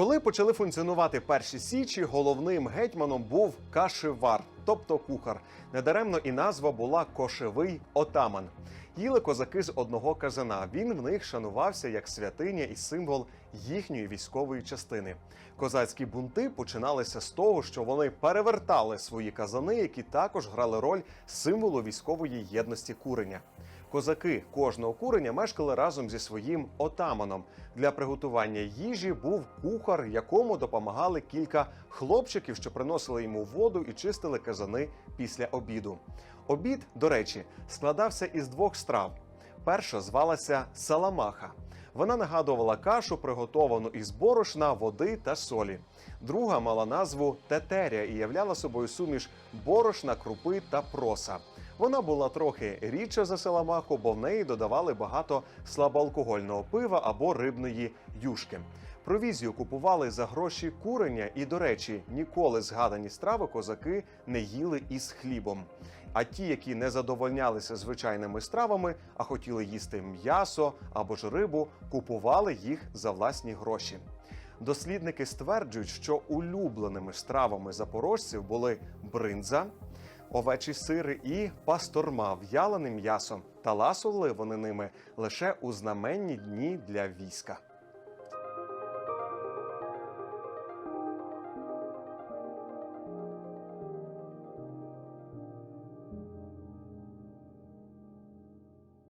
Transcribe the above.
Коли почали функціонувати перші січі, головним гетьманом був кашевар, тобто кухар. Недаремно і назва була кошевий отаман. Їли козаки з одного казана. Він в них шанувався як святиня і символ їхньої військової частини. Козацькі бунти починалися з того, що вони перевертали свої казани, які також грали роль символу військової єдності курення. Козаки кожного курення мешкали разом зі своїм отаманом. Для приготування їжі був кухар, якому допомагали кілька хлопчиків, що приносили йому воду і чистили казани після обіду. Обід, до речі, складався із двох страв. Перша звалася саламаха. Вона нагадувала кашу, приготовану із борошна, води та солі. Друга мала назву тетеря і являла собою суміш борошна, крупи та проса. Вона була трохи рідша за саламаху, бо в неї додавали багато слабоалкогольного пива або рибної юшки. Провізію купували за гроші курення, і, до речі, ніколи згадані страви козаки не їли із хлібом. А ті, які не задовольнялися звичайними стравами, а хотіли їсти м'ясо або ж рибу, купували їх за власні гроші. Дослідники стверджують, що улюбленими стравами запорожців були бринза, овечі сири і пасторма в'яленим м'ясом. Та ласували вони ними лише у знаменні дні для війська.